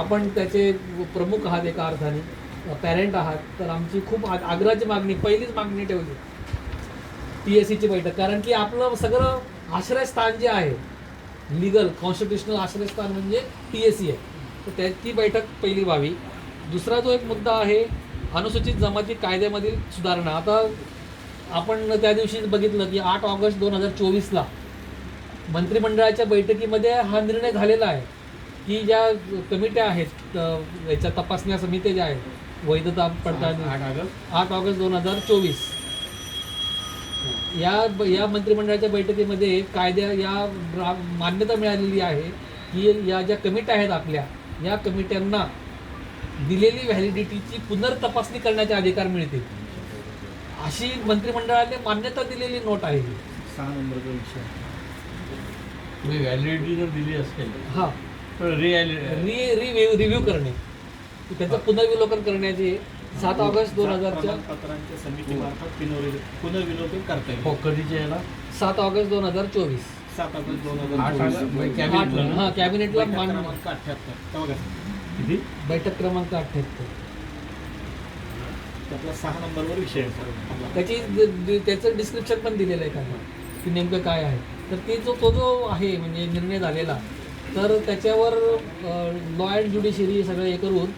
आपण त्याचे प्रमुख आहात एका अर्थाने. पॅरेंट आहात. तर आमची खूप आग्रहाची मागणी पहिलीच मागणी ठेवली. पी एस सीची बैठक. कारण की आपलं सगळं आश्रयस्थान जे आहे लिगल कॉन्स्टिट्युशनल आश्रयस्थान म्हणजे पी एस सी आहे. तर त्या ती बैठक पहिली व्हावी. दुसरा जो एक मुद्दा आहे अनुसूचित जमाती कायद्यामधील सुधारणा. आता आपण त्या दिवशी बघितलं की आठ ऑगस्ट दोन हजार चोवीसला मंत्रिमंडळाच्या बैठकीमध्ये हा निर्णय झालेला आहे. की ज्या कमिट्या आहेत याच्या तपासण्या समित्या ज्या आहेत वैधता पडताळणी. आठ ऑगस्ट? आठ ऑगस्ट दोन हजार चोवीस. या या मंत्रिमंडळाच्या बैठकीमध्ये कायद्या या मान्यता मिळालेली आहे की या ज्या कमिट्या आहेत आपल्या या कमिट्यांना दिलेली व्हॅलिडिटीची पुनर्तपासणी करण्याचे अधिकार मिळतील. अशी मंत्रिमंडळाने मान्यता दिलेली नोट आहे ही. सहा नंबरचा विषय. तुम्ही व्हॅलिडिटी जर दिली असेल हा. रि रिव्ह्यू रिव्ह्यू करणे. त्याचं पुनर्विलोकन करण्याचे सात ऑगस्ट दोन हजारच्या पत्रांच्या समितीमार्फत पुनर्वि- पुनर्विलोकन करता येईल. हो कधीच्या याला सात ऑगस्ट दोन हजार चोवीस. सात ऑगस्ट दोन हजार ऑगस्ट, म्हणजे कॅबिनेटला हा कॅबिनेटला बैठक मान क्रमांक अठ्ठ्याहत्तर. किती? बैठक क्रमांक अठ्ठ्याहत्तर त्यातला सहा नंबरवर विषय आहे. त्याची त्याचं डिस्क्रिप्शन पण दिलेलं आहे त्यांना की नेमकं काय आहे. तर ते जो तो जो आहे म्हणजे निर्णय झालेला तर त्याच्यावर लॉ अँड ज्युडिशरी सगळं हे करून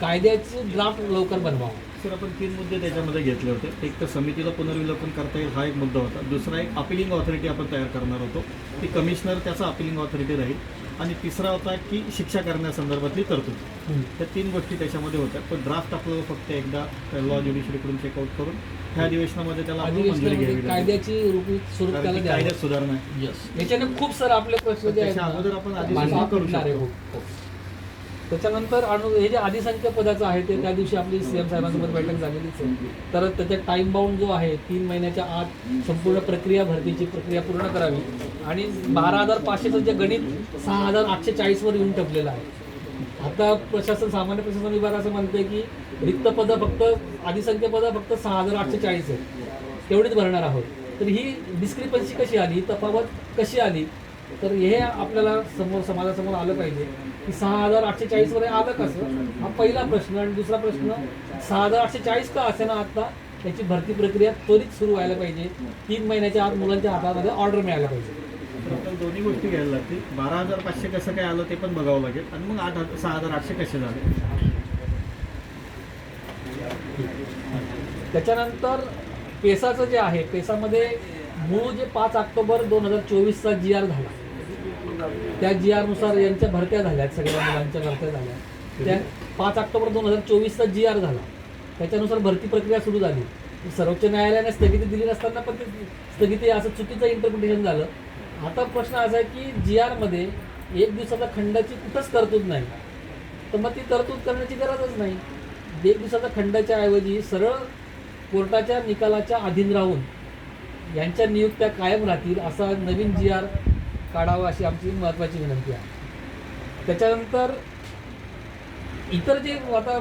कायद्याचं ड्राफ्ट लवकर बनवावं. सर आपण तीन मुद्दे त्याच्यामध्ये घेतले होते. एक तर समितीला पुनर्विलोकन करता येईल हा एक मुद्दा होता. दुसरा एक अपिलिंग ऑथॉरिटी आपण तयार करणार होतो. ती कमिशनर त्याचा अपिलिंग ऑथॉरिटी राहील. आणि तिसरा होता की शिक्षा करण्यासंदर्भातली तरतूद. त्या तीन गोष्टी त्याच्यामध्ये होत्या. पण ड्राफ्ट आपल्याला फक्त एकदा लॉ ज्युडिशरीकडून चेकआउट करून ह्या अधिवेशनामध्ये त्याला आपण मंजुरी घ्यावी लागेल. कायद्याची रूपी स्वरूप कारण त्याला की द्यावं. कायद्यात सुधारणा आहे. यस याच्याने खूप सर आपले प्रश्न जे आहेत त्याच्या ना, अगोदर आपण मान्य सुद्धा करू करणारे शकतो. हो. त्याच्यानंतर अनु हे जे आदिसंख्य पदाचं आहे ते त्या दिवशी आपली सीएम साहेबांसोबत बैठक झालेलीच आहे. तर त्याच्यात टाइम बाउंड जो आहे तीन महिन्याच्या आत संपूर्ण प्रक्रिया भरतीची प्रक्रिया पूर्ण करावी. आणि बारा हजार पाचशेचं जे गणित सहा हजार आठशे चाळीसवर येऊन टपलेलं आहे. आता प्रशासन सामान्य प्रशासन विभाग असं म्हणते की रिक्त पदं फक्त आदिसंख्य पदं फक्त सहा हजार आठशे चाळीस आहेत. तेवढीच भरणार आहोत. तर ही डिस्क्रिपन्सी कशी आली? तफावत कशी आली? तर हे आपल्याला समोर समाजासमोर आलं पाहिजे. की सहा हजार आठशे चाळीसवर आलं कसं हा पहिला प्रश्न. आणि दुसरा प्रश्न सहा हजार आठशे चाळीस का असे ना आता? त्याची भरती प्रक्रिया त्वरित सुरू व्हायला पाहिजे. तीन महिन्याच्या आत मुलांच्या हातामध्ये ऑर्डर मिळायला पाहिजे. आपल्याला दोन्ही गोष्टी घ्यायला लागतील. बारा हजार पाचशे कसं काय आलं ते पण बघावं लागेल. आणि मग आठ हजार- सहा हजार आठशे कसे झाले? त्याच्यानंतर पेसाचं जे आहे पेसामध्ये मूळ जे पाच ऑक्टोबर दोन हजार चोवीसचा जी आर झाला. त्या जी आरनुसार यांच्या भरत्या झाल्यात सगळ्या मुलांच्या भरत्या झाल्या त्या पाच ऑक्टोबर दोन हजार चोवीसचा जी आर झाला. त्याच्यानुसार भरती प्रक्रिया सुरू झाली. सर्वोच्च न्यायालयाने स्थगिती दिली नसताना पण ते स्थगिती असं चुकीचं इंटरप्रिटेशन झालं. आता प्रश्न असा आहे की जी आरमध्ये एक दिवसाचा खंडाची कुठंच तरतूद नाही. तर मग ती तरतूद करण्याची गरजच नाही. एक दिवसाच्या खंडाच्या ऐवजी सरळ कोर्टाच्या निकालाच्या अधीन राहून यांच्या नियुक्त्या कायम राहतील असा नवीन जी आर काढावा अशी आमची महत्त्वाची विनंती आहे. त्याच्यानंतर इतर जे आता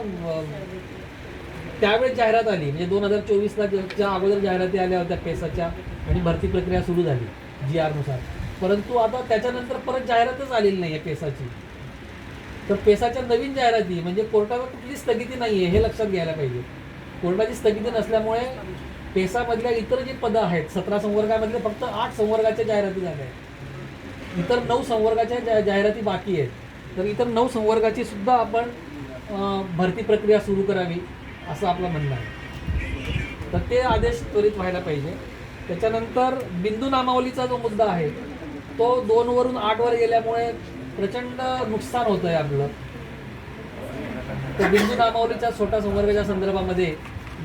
त्यावेळेस जाहिरात आली म्हणजे दोन हजार चोवीसला च्या अगोदर जाहिराती आल्या होत्या पेसाच्या आणि भरती प्रक्रिया सुरू झाली जी आरनुसार परंतु आता त्याच्यानंतर परत जाहिरातच आलेली नाही आहे पेसाची. तर पेसाच्या नवीन जाहिराती म्हणजे कोर्टाला कुठली स्थगिती नाही आहे हे लक्षात घ्यायला पाहिजे. कोर्टाची स्थगिती नसल्यामुळे पेसामधल्या इतर जी पदं आहेत सतरा संवर्गामधले फक्त आठ संवर्गाच्या जाहिराती झाल्या आहेत. इतर नऊ संवर्गाच्या जा जाहिराती बाकी आहेत. तर इतर नऊ संवर्गाची सुद्धा आपण भरती प्रक्रिया सुरू करावी असं आपलं म्हणणं आहे. तर ते आदेश त्वरित व्हायला पाहिजे. त्याच्यानंतर बिंदू नामावलीचा जो मुद्दा आहे तो दोनवरून आठवर गेल्यामुळे प्रचंड नुकसान होतं आहे आपलं. तर बिंदू नामावलीच्या छोट्या संवर्गाच्या संदर्भामध्ये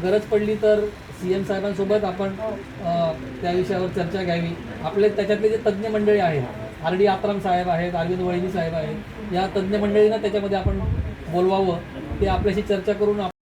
गरज पडली तर सी एम साहेबांसोबत आपण त्या विषयावर चर्चा घ्यावी. आपले त्याच्यातले जे तज्ज्ञ मंडळी आहेत आर डी आत्राम साहेब आहेत अरविंद वळीनी साहेब आहेत या तज्ज्ञ मंडळींना त्याच्यामध्ये आपण बोलवावं ते आपल्याशी चर्चा करून